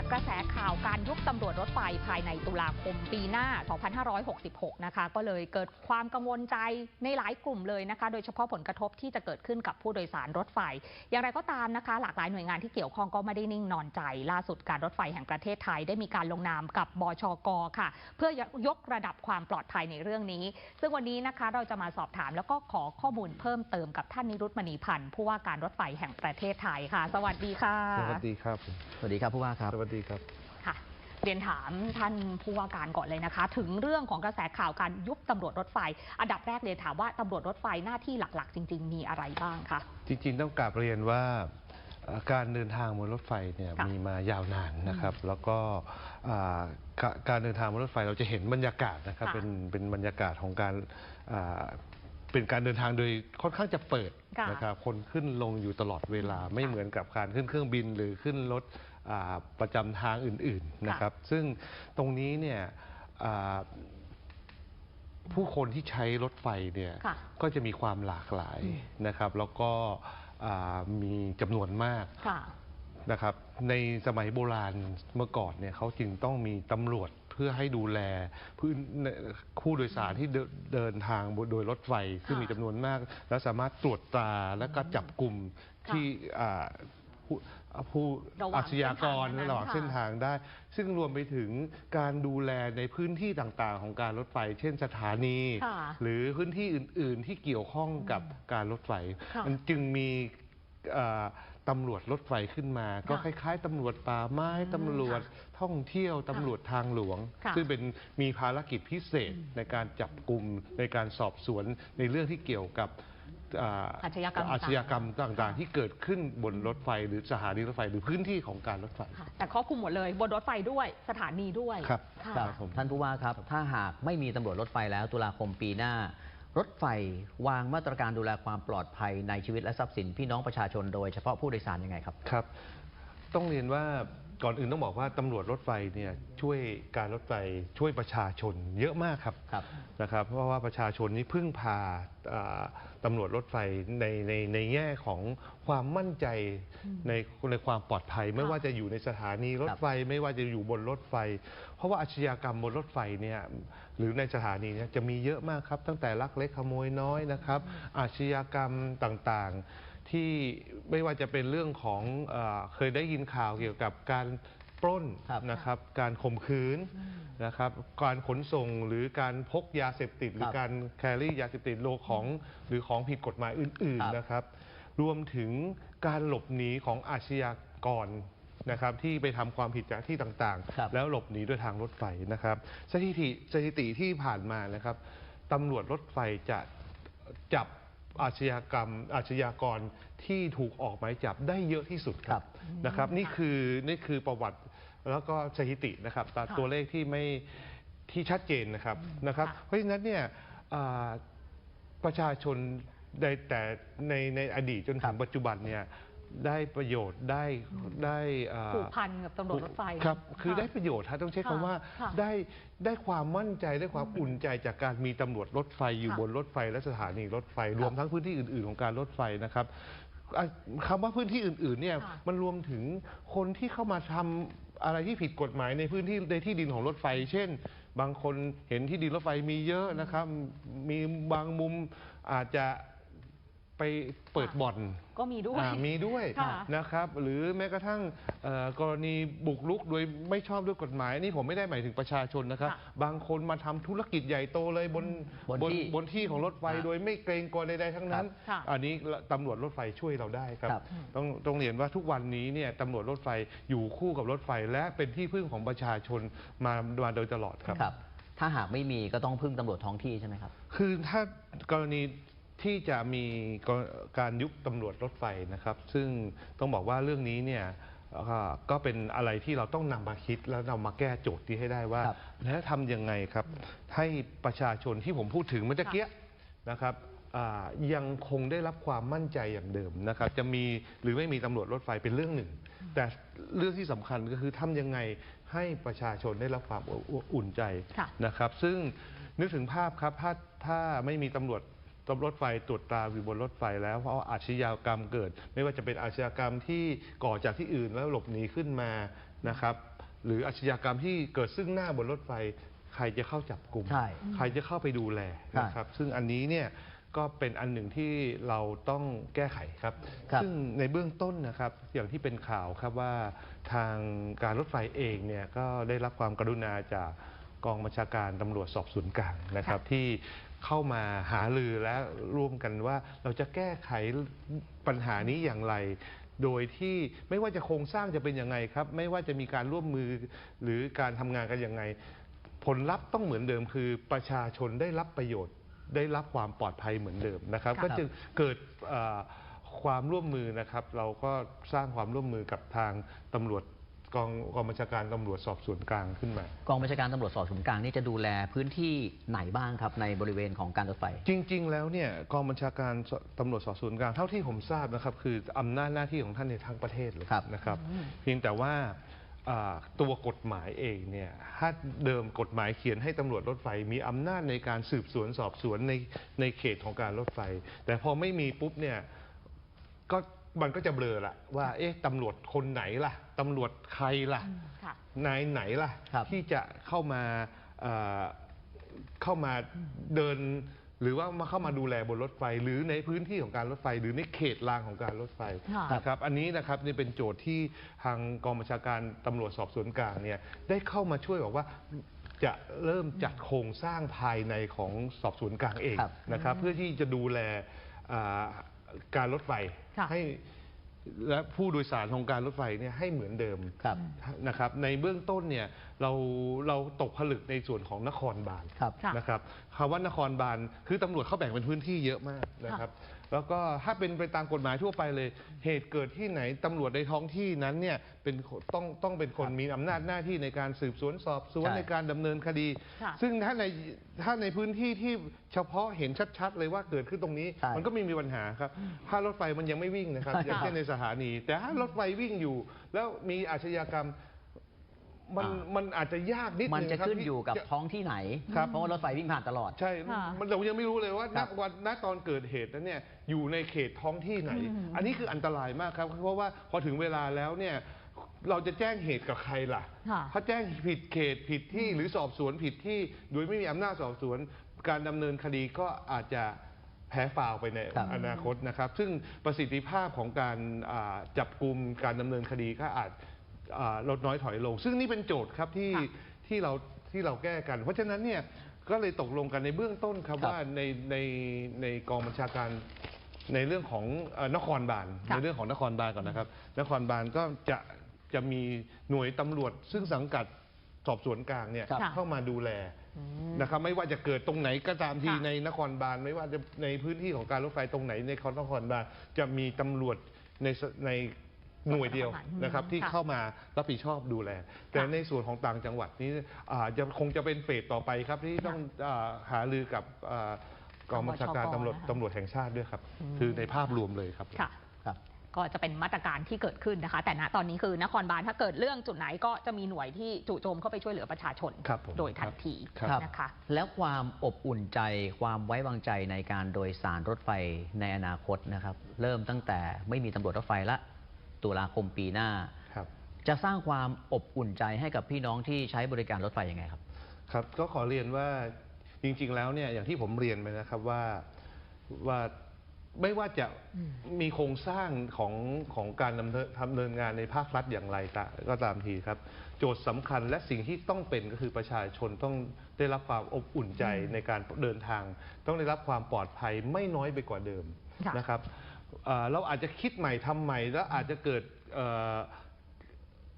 จากกระแสข่าวการยุบตำรวจรถไฟภายในตุลาคมปีหน้า 2566 นะคะ ก็เลยเกิดความกังวลใจในหลายกลุ่มเลยนะคะ โดยเฉพาะผลกระทบที่จะเกิดขึ้นกับผู้โดยสารรถไฟ อย่างไรก็ตามนะคะ หลากหลายหน่วยงานที่เกี่ยวข้องก็ไม่ได้นิ่งนอนใจ ล่าสุดการรถไฟแห่งประเทศไทยได้มีการลงนามกับบชกค่ะ เพื่อยกระดับความปลอดภัยในเรื่องนี้ ซึ่งวันนี้นะคะเราจะมาสอบถามแล้วก็ขอข้อมูลเพิ่มเติมกับท่านนิรุตมณีพันธ์ผู้ว่าการรถไฟแห่งประเทศไทยค่ะ สวัสดีค่ะ สวัสดีครับ สวัสดีครับผู้ว่าครับสวัสดีครับค่ะเรียนถามท่านผู้ว่าการก่อนเลยนะคะ ถึงเรื่องของกระแสข่าวการยุบตำรวจรถไฟ อันดับแรกเลยถามว่าตำรวจรถไฟหน้าที่หลักๆ จริง ๆ มีอะไรบ้างคะจริง ๆ ต้องกราบเรียนว่าเอ่อการเดินทางบนรถไฟเนี่ยค่ะมีมายาวนานนะครับ แล้วก็อ่ากะการเดินทางบนรถไฟเราจะเห็นบรรยากาศนะครับค่ะเป็นเป็นบรรยากาศของการอ่าเป็นการเดินทางโดยค่อนข้างจะเปิดค่ะนะครับคนขึ้นลงอยู่ตลอดเวลาไม่เหมือนกับการขึ้นเครื่องบินหรือขึ้นรถอ่า ประจำทางอื่นๆนะครับ ซึ่งตรงนี้เนี่ยอ่าผู้คนที่ใช้รถไฟเนี่ยค่ะก็จะมีความหลากหลายอืมนะครับ แล้วก็อ่ามีจำนวนมากค่ะนะครับ ในสมัยโบราณเมื่อก่อนเนี่ยเขาจึงต้องมีตำรวจเพื่อให้ดูแลพื้นคู่โดยสารที่เดินเดินทางโดยรถไฟซึ่งมีจำนวนมาก และสามารถตรวจตราและก็จับกลุ่มค่ะที่อ่า ผู้ผู้ระหว่างอาชญากรเส้นทางนั้นระหว่างค่ะเส้นทางได้ ซึ่งรวมไปถึงการดูแลในพื้นที่ต่างๆ ของการรถไฟ เช่นสถานีค่ะหรือพื้นที่อื่น ๆ ที่เกี่ยวข้องกับการรถไฟค่ะมันจึงมีเอ่อตำรวจรถไฟขึ้นมา ก็คค่ะล้าย ๆตำรวจป่าไม้อืมตำรวจท่องเที่ยวตำรวจทางหลวงค่ะซึ่งเป็นมีภารกิจพิเศษในการจับกลุ่มในการสอบสวนในเรื่องที่เกี่ยวกับ อ่าอาชญากรรมอาชญากรรมต่างค่ะๆที่เกิดขึ้นบนรถไฟหรือสถานีรถไฟหรือพื้นที่ของการรถไฟ ค่ะแต่ครอบคลุมหมดเลยบนรถไฟด้วยสถานีด้วยครับ ค่ะ ครับผมท่านผู้ว่าครับ ถ้าหากไม่มีตำรวจรถไฟแล้วตุลาคมปีหน้า รถไฟวางมาตรการดูแลความปลอดภัยในชีวิตและทรัพย์สินพี่น้องประชาชนโดยเฉพาะผู้โดยสารยังไงครับ ครับ ต้องเรียนว่า ก่อนอื่นต้องบอกว่าตำรวจรถไฟเนี่ยช่วยการรถไฟช่วยประชาชนเยอะมากครับครับนะครับ เพราะว่าประชาชนนี่พึ่งพาอ่าตำรวจรถไฟในในในแง่ของความมั่นใจในในความปลอดภัย ไม่ว่าจะอยู่ในสถานีรถไฟไม่ว่าจะอยู่บนรถไฟ เพราะว่าอาชญากรรมบนรถไฟเนี่ยหรือในสถานีเนี่ยจะมีเยอะมากครับ ตั้งแต่ลักเล็กขโมยน้อยนะครับ อาชญากรรมต่างๆ ที่ไม่ว่าจะเป็นเรื่องของเออเคยได้ยินข่าวเกี่ยวกับการปล้นครับนะครับ การข่มขืนนะครับ การขนส่งหรือการพกยาเสพติด หรือครับการแครี่ยาเสพติดโลของหรือของผิดกฎหมายอื่น ครับ ๆนะครับ รวมถึงการหลบหนีของอาชญากรนะครับ ที่ไปทำความผิดจากที่ต่างครับ ๆ แล้วหลบหนีด้วยทางรถไฟนะครับ สถิติสถิติที่ผ่านมานะครับตำรวจรถไฟจะจับ อาชญากรรม อาชญากรที่ถูกออกหมายจับได้เยอะที่สุดครับนะครับ นี่คือนี่คือประวัติแล้วก็สถิตินะครับตามค่ะตัวเลขที่ไม่ที่ชัดเจนนะครับนะครับค่ะเพราะฉะนั้นเนี่ยอ่าประชาชนในแต่ในในอดีตจนครัถึบงปัจจุบันเนี่ย ได้ประโยชน์ได้ได้อ่าผูกพันกับตำรวจรถไฟ ครับ คือค่ะได้ประโยชน์ฮะต้องใช้ค่ะคำว่าค่ะ ได้ได้ความมั่นใจได้ความอุ่นใจจากการมีตำรวจรถไฟอยู่ค่ะบนรถไฟและสถานีรถไฟ รวมทั้งพื้นที่อื่น ๆ ของการรถไฟนะครับอะคำว่าพื้นที่อื่น ๆ เนี่ยค่ะมันรวมถึงคนที่เข้ามาทำอะไรที่ผิดกฎหมายในพื้นที่ในที่ดินของรถไฟ เช่น บางคนเห็นที่ดินรถไฟมีเยอะนะครับ มีบางมุมอาจจะ ไปเปิดบ่อนก็มีด้วย อ่ามีด้วยค่ะนะครับ หรือแม้กระทั่งเอ่อกรณีบุกรุกโดยไม่ชอบด้วยกฎหมายนี่ผมไม่ได้หมายถึงประชาชนนะครับ ค่ะบางคนมาทำธุรกิจใหญ่โตเลยบนบนที่บนที่ของรถไฟครับโดยไม่เกรงกลัวใดๆทั้งนั้น ค่ะ อันนี้ตำรวจรถไฟช่วยเราได้ครับ ครับ ต้องต้องเรียนว่าทุกวันนี้เนี่ยตำรวจรถไฟอยู่คู่กับรถไฟ และเป็นที่พึ่งของประชาชนมามาโดยตลอดครับ ครับ ถ้าหากไม่มีก็ต้องพึ่งตำรวจท้องที่ใช่ไหมครับ คือถ้ากรณี ที่จะมีกรการยุบตำรวจรถไฟนะครับ ซึ่งต้องบอกว่าเรื่องนี้เนี่ยเอ่อก็เป็นอะไรที่เราต้องนำมาคิดแล้วนำมาแก้โจทย์ที่ให้ได้ว่าครับแล้วทำยังไงครับ ให้ประชาชนที่ผมพูดถึงเมื่อตะเกียนะครับอ่ายังคงได้รับความมั่นใจอย่างเดิมนะครับ จะมีหรือไม่มีตำรวจรถไฟเป็นเรื่องหนึ่ง แต่เรื่องที่สำคัญก็คือทำยังไงให้ประชาชนได้รับความอุ่นใจค่ะนะครับ ซึ่งนึกถึงภาพครับถ้าถ้าไม่มีตำรวจ ตำรวจไฟตรวจตราอยู่บนรถไฟแล้วเพราะอาชญากรรมเกิด ไม่ว่าจะเป็นอาชญากรรมที่ก่อจากที่อื่นแล้วหลบหนีขึ้นมานะครับ หรืออาชญากรรมที่เกิดซึ่งหน้าบนรถไฟ ใครจะเข้าจับกลุ่มใช่ใครจะเข้าไปดูแลนะครับ ซึ่งอันนี้เนี่ยก็เป็นอันหนึ่งที่เราต้องแก้ไขครับ ครับซึ่งในเบื้องต้นนะครับ อย่างที่เป็นข่าวครับว่าทางการรถไฟเองเนี่ยก็ได้รับความกรุณาจากกองบัญชาการตำรวจสอบสวนกลางนะครับ ที่ เข้ามาหารือและร่วมกันว่าเราจะแก้ไขปัญหานี้อย่างไร โดยที่ไม่ว่าจะโครงสร้างจะเป็นยังไงครับ ไม่ว่าจะมีการร่วมมือหรือการทำงานกันยังไง ผลลัพธ์ต้องเหมือนเดิมคือประชาชนได้รับประโยชน์ ได้รับความปลอดภัยเหมือนเดิมนะครับครับก็จึงเกิดเอ่อความร่วมมือนะครับ เราก็สร้างความร่วมมือกับทางตำรวจ กองกองบัญชาการตำรวจสอบสวนกลางขึ้นมา กองบัญชาการตำรวจสอบสวนกลางนี่จะดูแลพื้นที่ไหนบ้างครับในบริเวณของการรถไฟ จริง ๆ แล้วเนี่ยกองบัญชาการสตำรวจสอบสวนกลางเท่าที่ผมทราบนะครับ คืออำนาจหน้าที่ของท่านในทั้งประเทศเลยครับ นะครับ เพียงแต่ว่าอ่าตัวกฎหมายเองเนี่ยถ้าเดิมกฎหมายเขียนให้ตำรวจรถไฟ มีอำนาจในการสืบสวนสอบสวนในในเขตของการรถไฟ แต่พอไม่มีปุ๊บเนี่ยก็มันก็จะเบลอละว่าเอ๊ะตำรวจคนไหนล่ะ ตำรวจใครล่ะ ค่ะ นายไหนล่ะ ครับที่จะเข้ามาเอ่อเข้ามาเดิน หรือว่ามาเข้ามาดูแลบนรถไฟ หรือในพื้นที่ของการรถไฟ หรือในเขตรางของการรถไฟค่ะนะครับอันนี้นะครับนี่เป็นโจทย์ที่ทางกองบัญชาการตำรวจสอบสวนกลางเนี่ยได้เข้ามาช่วยบอกว่าจะเริ่มจัดโครงสร้างภายในของสอบสวนกลางเองครับ นะครับเพื่อที่จะดูแลอ่าการรถไฟค่ะ ให้ และผู้โดยสารของการรถไฟเนี่ยให้เหมือนเดิมครับ นะครับ ในเบื้องต้นเนี่ยเราเราตกผลึกในส่วนของนครบาลครับค่ะนะครับคำว่านครบาลคือตำรวจเขาแบ่งเป็นพื้นที่เยอะมากนะครับ แล้วก็ถ้าเป็นไปตามกฎหมายทั่วไปเลย เหตุเกิดที่ไหนตำรวจในท้องที่นั้นเนี่ยเป็นคนต้องต้องเป็นคนมีอำนาจหน้าที่ในการสืบสวนสอบสวนใช่ ในการดำเนินคดี ค่ะ ซึ่งถ้าในถ้าในพื้นที่ที่เฉพาะเห็นชัด ๆ เลยว่าเกิดขึ้นตรงนี้ ใช่มันก็ไม่มีปัญหาครับ ถ้ารถไฟมันยังไม่วิ่งนะครับใช่อย่างเช่นในสถานี แต่ถ้ารถไฟวิ่งอยู่ แล้วมีอาชญากรรม มันอ่ามันอาจจะยากนิดมันนึงจะครับขึ้นที่อยู่กับจะท้องที่ไหน ครับ เพราะว่ารถไฟวิ่งผ่านตลอด ใช่ค่ะมันเรายังไม่รู้เลยว่าคณรับวันณตอนเกิดเหตุนั้นเนี่ยอยู่ในเขตท้องที่ไหน อืม อันนี้คืออันตรายมากครับ เพราะว่าพอถึงเวลาแล้วเนี่ยเราจะแจ้งเหตุกับใครล่ะ ค่ะ ถ้าแจ้งผิดเขตผิดที่หรือสอบสวนผิดที่ โดยไม่มีอำนาจสอบสวน การดำเนินคดีก็อาจจะแพ้ฟาวไปในครับ อนาคตนะครับ ซึ่งประสิทธิภาพของการอ่าจับกลุ่มการดำเนินคดีก็อาจ อ่าลดน้อยถอยลง ซึ่งนี่เป็นโจทย์ครับที่ค่ะที่เราที่เราแก้กัน เพราะฉะนั้นเนี่ยก็เลยตกลงกันในเบื้องต้นครับครับว่าในในในกองบัญชาการในเรื่องของเอ่อนครบาลค่ะ ในเรื่องของนครบาลก่อนนะครับ นครบาลก็จะจะมีหน่วยตำรวจ ซึ่งสังกัดสอบสวนกลางเนี่ยครับ เข้ามาดูแลอืมนะครับไม่ว่าจะเกิดตรงไหนก็ตามทีค่ะ ในนครบาลไม่ว่าจะในพื้นที่ของการรถไฟตรงไหนในนครบาลจะมีตำรวจในสใน หน่วยเดียวนะครับที่ค่ะเข้ามารับผิดชอบดูแล แต่ในส่วนของต่างจังหวัดนี้อ่าจะคงจะเป็นเฟสต่อไปครับที่ต้องอาหารือกับอ่ากองบัญชาการตำรวจนะคะตำรวจแห่งชาติด้วยครับอืมคือในภาพรวมเลยครับ ค่ะ ครับ ก็จะเป็นมาตรการที่เกิดขึ้นนะคะ แต่ณตอนนี้คือนครบาลถ้าเกิดเรื่องจุดไหนก็จะมีหน่วยที่จู่โจมเข้าไปช่วยเหลือประชาชน ครับผมโดยทันทีครับ นะคะ แล้วความอบอุ่นใจความไว้วางใจในการโดยสารรถไฟในอนาคตนะครับ เริ่มตั้งแต่ไม่มีตำรวจรถไฟละ ตุลาคมปีหน้า ครับ จะสร้างความอบอุ่นใจให้กับพี่น้องที่ใช้บริการรถไฟยังไงครับ ครับก็ขอเรียนว่าจริง ๆ แล้วเนี่ยอย่างที่ผมเรียนไปนะครับว่าว่าไม่ว่าจะอืมมีโครงสร้างของของการดำเนินดำเนินงานในภาครัฐอย่างไรตะก็ตามทีครับ โจทย์สำคัญและสิ่งที่ต้องเป็นก็คือประชาชนต้องได้รับความอบอุ่นใจในการเดินทาง ต้องได้รับความปลอดภัยไม่น้อยไปกว่าเดิมค่ะนะครับ เอ่อเราอาจจะคิดใหม่ทำใหม่ แล้วอาจจะเกิดเอ่อ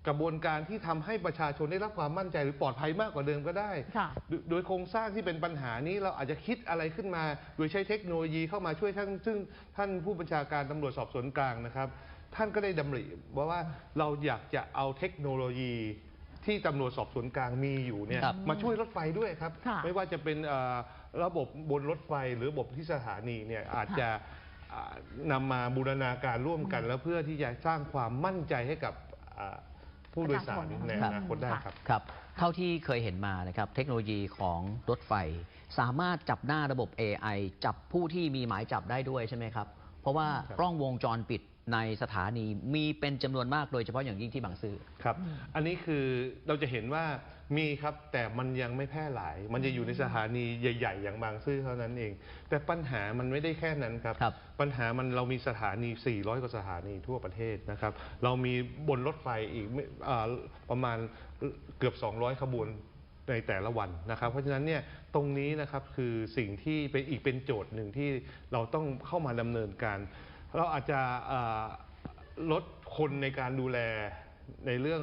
กระบวนการที่ทำให้ประชาชนได้รับความมั่นใจหรือปลอดภัยมากกว่าเดิมก็ได้ ค่ะ โดยโดยโครงสร้างที่เป็นปัญหานี้เราอาจจะคิดอะไรขึ้นมา โดยใช้เทคโนโลยีเข้ามาช่วยท่าน ซึ่งท่านผู้บัญชาการตำรวจสอบสวนกลางนะครับ ท่านก็ได้ดำริว่าว่าเราอยากจะเอาเทคโนโลยีที่ตำรวจสอบสวนกลางมีอยู่เนี่ยครับมาช่วยรถไฟด้วยครับ ค่ะ ไม่ว่าจะเป็นเอ่อระบบบนรถไฟหรือระบบที่สถานีเนี่ยอาจจะอ่า นำมาบูรณาการร่วมกันแล้วเพื่อที่จะสร้างความมั่นใจให้กับอ่าผู้โดยสารในอนาคตได้ครับครับเท่าที่เคยเห็นมานะครับ เทคโนโลยีของรถไฟ สามารถจับหน้าระบบ AI จับผู้ที่มีหมายจับได้ด้วยใช่ไหมครับ เพราะว่าครับกล้องวงจรปิดในสถานีมีเป็นจำนวนมากโดยเฉพาะอย่างยิ่งที่บางซื่อครับ อันนี้คือเราจะเห็นว่า มีครับแต่มันยังไม่แพร่หลาย มันจะอยู่ในสถานีใหญ่ ๆ อย่างบางซื่อเท่านั้นเอง แต่ปัญหามันไม่ได้แค่นั้นครับ ครับปัญหามันเรามีสถานี 400 กว่าสถานีทั่วประเทศนะครับ เรามีบนรถไฟอีกไม่อ่าประมาณเกือบ 200 ขบวนในแต่ละวันนะครับ เพราะฉะนั้นเนี่ยตรงนี้นะครับคือสิ่งที่เป็นอีกเป็นโจทย์หนึ่งที่เราต้องเข้ามาดำเนินการ เราอาจจะอ่าลดคนในการดูแลในเรื่อง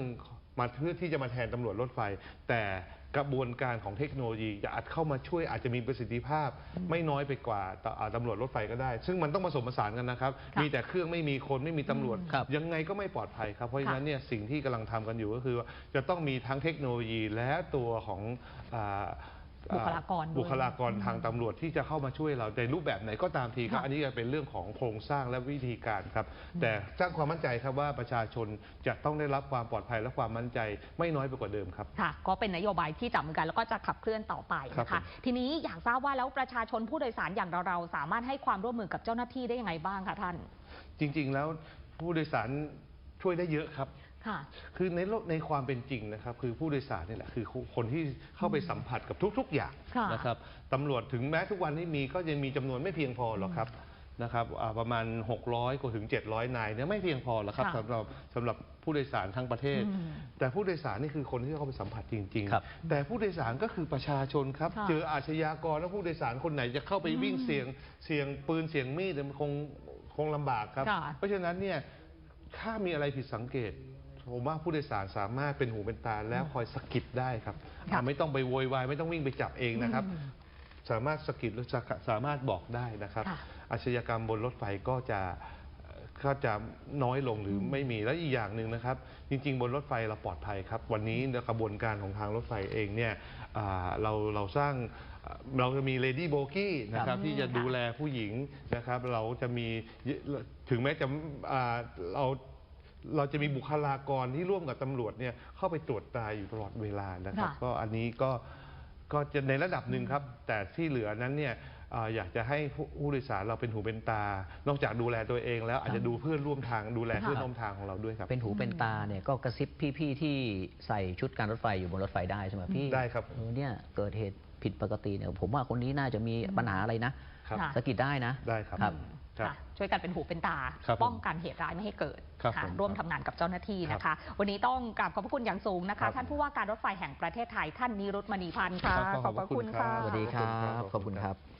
มาเพื่อที่จะมาแทนตำรวจรถไฟ แต่กระบวนการของเทคโนโลยีจะอาจเข้ามาช่วยอาจจะมีประสิทธิภาพ ไม่น้อยไปกว่าตอ่าตำรวจรถไฟก็ได้ ซึ่งมันต้องผสมผสานกันนะครับ ค่ะมีแต่เครื่องไม่มีคนไม่มีตำรวจ ครับ ยังไงก็ไม่ปลอดภัยครับ เพราะฉะนั้นเนี่ยสิ่งที่กำลังทำกันอยู่ก็คือว่าจะต้องมีทั้งเทคโนโลยีและตัวของอ่า บุคลากรด้วยบุคลากรทางตำรวจที่จะเข้ามาช่วยเราในรูปแบบไหนก็ตามทีครับค่ะอันนี้จะเป็นเรื่องของโครงสร้างและวิธีการครับ แต่สร้างความมั่นใจครับว่าประชาชนจะต้องได้รับความปลอดภัยและความมั่นใจไม่น้อยไปกว่าเดิมครับค่ะก็เป็นนโยบายที่จับมือกันแล้วก็จะขับเคลื่อนต่อไปครับนะคะผมทีนี้อยากทราบว่าแล้วประชาชนผู้โดยสารอย่างเราๆสามารถให้ความร่วมมือกับเจ้าหน้าที่ได้ยังไงบ้างคะท่าน จริง ๆ แล้วผู้โดยสารช่วยได้เยอะครับ ค่ะ คือในโลกในความเป็นจริงนะครับ คือผู้โดยสารนี่แหละคือคนที่เข้าไปสัมผัสกับทุก ๆ อย่างค่ะ นะครับตำรวจถึงแม้ทุกวันนี้มีก็ยังมีจำนวนไม่เพียงพอหรอกครับนะครับอ่าประมาณ 600กว่าถึง 700 นายเนี่ยไม่เพียงพอหรอกครับค่ะสำหรับสำหรับผู้โดยสารทั้งประเทศ อืมแต่ผู้โดยสารนี่คือคนที่เข้าไปสัมผัสจริง ครับ ๆ แต่ผู้โดยสารก็คือประชาชนครับ ค่ะ เจออาชญากรแล้วผู้โดยสารคนไหนจะเข้าไปวิ่งเสียงเสียงปืนเสียงมีดเนี่ยมันคงคงลำบากครับ ค่ะ เพราะฉะนั้นเนี่ยถ้ามีอะไรผิดสังเกต ผมว่าผู้โดยสารสามารถเป็นหูเป็นตาแล้วคอยสะกิดได้ครับค่ะ อ่าไม่ต้องไปโวยวายไม่ต้องวิ่งไปจับเองนะครับอืมสามารถสะกิดหรือสะสามารถบอกได้นะครับ ค่ะ อาชญากรรมบนรถไฟก็จะเอ่อก็จะน้อยลงหรืออไม่มีแล้วอีกอย่างหนึ่งนะครับ จริง ๆ บนรถไฟเราปลอดภัยครับ วันนี้กระบวนการของทางรถไฟเองเนี่ยอ่าเราเราสร้างเอ่อเราจะมี Lady b o g i e นะคครัรับบที่จะค่ะดูแลผู้หญิงนะครับ เราจะมีถึงแม้จะอ่าเรา เราจะมีบุคลากรที่ร่วมกับตำรวจเนี่ยเข้าไปตรวจตราอยู่ตลอดเวลานะครับ ค่ะ ก็อันนี้ก็ก็จะในระดับหนึ่งครับ แต่ที่เหลือนั้นเนี่ยเอ่ออยากจะให้ผู้ผู้โดยสารเราเป็นหูเป็นตา นอกจากดูแลตัวเองแล้วอาจจะดูเพื่อนร่วมทางดูแลเพื่อนค่ะร่วมทางของเราด้วยครับ เป็นหูเป็นตาเนี่ยก็กระซิบพี่ๆที่ใส่ชุดการรถไฟอยู่บนรถไฟได้ใช่ไหมพี่ได้ครับ เออเนี่ยเกิดเหตุผิดปกติเนี่ยผมว่าคนนี้น่าจะมีปัญหาอะไรนะครับ ค่ะ สะกิดได้นะได้ครับ ครับ ครับค่ะช่วยกันเป็นหูเป็นตา ครับผมป้องกันเหตุร้ายไม่ให้เกิดครับค่ะผมร่วมทำงานกับเจ้าหน้าที่นะคะ วันนี้ต้องกราบขอบพระคุณอย่างสูงนะครัคะ บท่านผู้ว่าการรถไฟแห่งประเทศไทยท่านนิรุตมณีพันธ์ค่ะ ครับขอบพระคุณค่ะรับสวัสดีครัขอบคุณครับ บ ขอบคุณครับ